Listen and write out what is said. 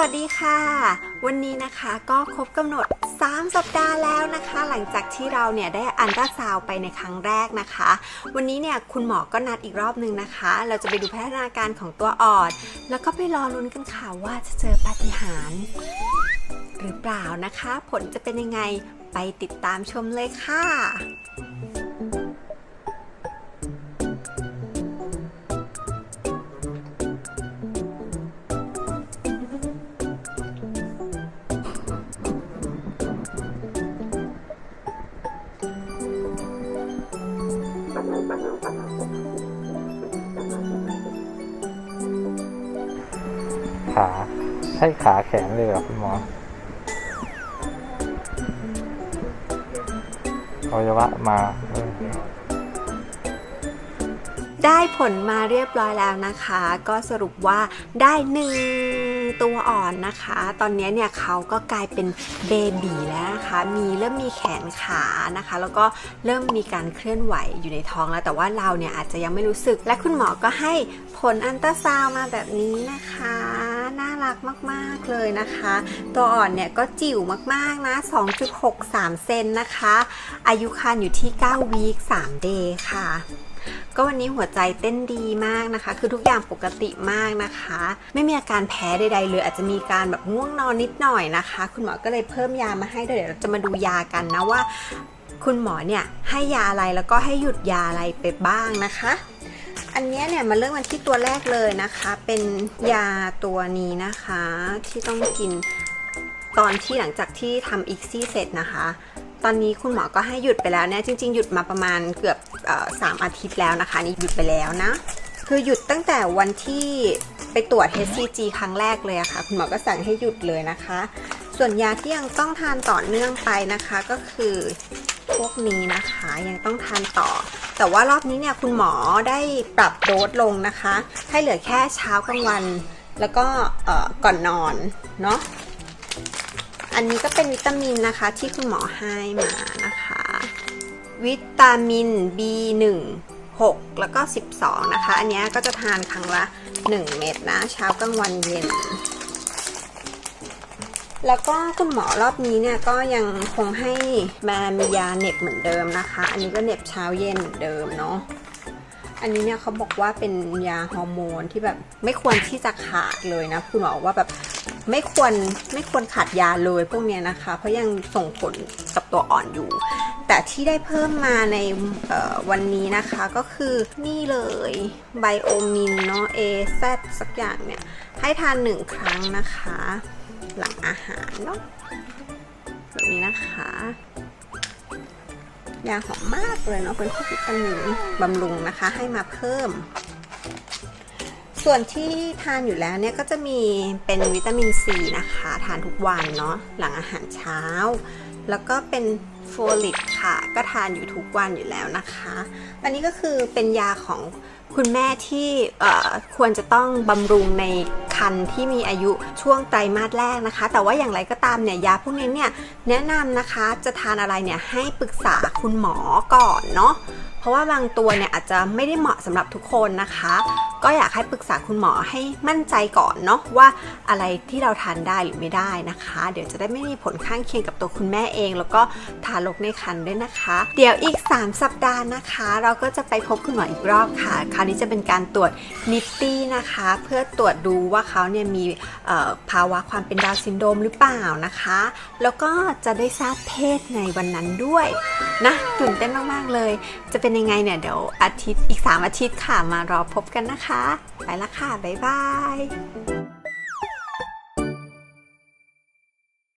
วัสดีค่ะ วันนี้นะคะก็ครบกำหนด 3 สัปดาห์แล้วนะคะ หลังจากที่เราเนี่ยได้อันตราซาวไปในครั้งแรกนะคะ วันนี้เนี่ยคุณหมอก็นัดอีกรอบหนึ่งนะคะ เราจะไปดูพัฒนาการของตัวอ่อน แล้วก็ไปรอลุ้นกันค่ะว่าจะเจอปาฏิหาริย์หรือเปล่านะคะ ผลจะเป็นยังไงไปติดตามชมเลยค่ะ ขาใช่ขาแขนเลยเหรอคุณหมออวัยวะมาเออ ได้ผลมาเรียบร้อยแล้วนะคะ ก็สรุปว่าได้หนึ่งตัวอ่อนนะคะ ตอนนี้เนี่ยเขาก็กลายเป็นเบบีแล้วนะคะ มีเริ่มมีแขนขานะคะ แล้วก็เริ่มมีการเคลื่อนไหวอยู่ในท้องแล้ว แต่ว่าเราเนี่ยอาจจะยังไม่รู้สึก และคุณหมอก็ให้ผลอันตราซาวมาแบบนี้นะคะ รักมากๆเลยนะคะ ตัวอ่อนเนี่ยก็จิ๋วมากๆนะ 2.63 เซนนะคะ อายุครรภ์อยู่ที่9วีค3เดย์ค่ะ ก็วันนี้หัวใจเต้นดีมากนะคะ คือทุกอย่างปกติมากนะคะ ไม่มีอาการแพ้ใดๆเลย อาจจะมีการแบบง่วงนอนนิดหน่อยนะคะ คุณหมอก็เลยเพิ่มยามาให้เดี๋ยวเราจะมาดูยากันนะว่า คุณหมอเนี่ยให้ยาอะไรแล้วก็ให้หยุดยาอะไรไปบ้างนะคะ อันนี้เนี่ยมาเริ่มกันที่ตัวแรกเลยนะคะ เป็นยาตัวนี้นะคะ ที่ต้องกินตอนที่หลังจากที่ทำอีกซี่เสร็จนะคะ ตอนนี้คุณหมอก็ให้หยุดไปแล้วเนี่ยจริง ๆ หยุดมาประมาณเกือบสามอาทิตย์แล้วนะคะ นี่หยุดไปแล้วนะ คือหยุดตั้งแต่วันที่ไปตรวจ HCG ครั้งแรกเลยอะค่ะ คุณหมอก็สั่งให้หยุดเลยนะคะ ส่วนยาที่ยังต้องทานต่อเนื่องไปนะคะ ก็คือพวกนี้นะคะยังต้องทานต่อ แต่ว่ารอบนี้เนี่ยคุณหมอได้ปรับโดสลงนะคะ ให้เหลือแค่เช้ากลางวัน แล้วก็ก่อนนอนเนาะอันนี้ก็เป็นวิตามินนะคะที่คุณหมอให้มานะคะ วิตามิน B1 6 แล้วก็ 12 นะคะ อันนี้ก็จะทานครั้งละ 1 เม็ดนะ เช้ากลางวันเย็น แล้วก็คุณหมอรอบนี้เนี่ยก็ยังคงให้มามียาเน็บเหมือนเดิมนะคะ อันนี้ก็เน็บเช้าเย็นเหมือนเดิมเนาะอันนี้เนี่ยเขาบอกว่าเป็นยาฮอร์โมนที่แบบไม่ควรที่จะขาดเลยนะคุณหมอว่าแบบไม่ควรไม่ควรขาดยาเลยพวกเนี้ยนะคะ เพราะยังส่งผลกับตัวอ่อนอยู่ แต่ที่ได้เพิ่มมาในวันนี้นะคะก็คือนี่เลยไบโอมินเนาะ A Z สักอย่างเนี่ยให้ทานหนึ่งครั้งนะคะ หลังอาหารเนาะแบบนี้นะคะ ยาหอมมากเลยเนาะเป็นพวกวิตามินบำรุงนะคะ ให้มาเพิ่ม ส่วนที่ทานอยู่แล้วเนี่ยก็จะมีเป็นวิตามินซีนะคะ ทานทุกวันเนาะหลังอาหารเช้า แล้วก็เป็นโฟลิกค่ะ ก็ทานอยู่ทุกวันอยู่แล้วนะคะ อันนี้ก็คือเป็นยาของ คุณแม่ที่ควรจะต้องบำรุงในคันที่มีอายุช่วงไตรมาสแรกนะคะ แต่ว่าอย่างไรก็ตามเนี่ยยาพวกนี้เนี่ยแนะนำนะคะจะทานอะไรเนี่ยให้ปรึกษาคุณหมอก่อนเนาะเพราะว่าบางตัวเนี่ยอาจจะไม่ได้เหมาะสำหรับทุกคนนะคะ ก็อยากให้ปรึกษาคุณหมอให้มั่นใจก่อนเนาะว่าอะไรที่เราทานได้หรือไม่ได้นะคะ เดี๋ยวจะได้ไม่มีผลข้างเคียงกับตัวคุณแม่เอง แล้วก็ทารกในครรภ์ด้วยนะคะ เดี๋ยวอีก 3 สัปดาห์นะคะ เราก็จะไปพบคุณหมออีกรอบค่ะ คราวนี้จะเป็นการตรวจนิตตี้นะคะ เพื่อตรวจดูว่าเขาเนี่ยมีภาวะความเป็นดาวซินโดรมหรือเปล่านะคะ แล้วก็จะได้ทราบเพศในวันนั้นด้วยนะตื่นเต้นมากๆเลย จะเป็นยังไงเนี่ยเดี๋ยวอาทิตย์อีก 3 อาทิตย์ค่ะมารอพบกันนะคะไปละค่ะ บ๊ายบาย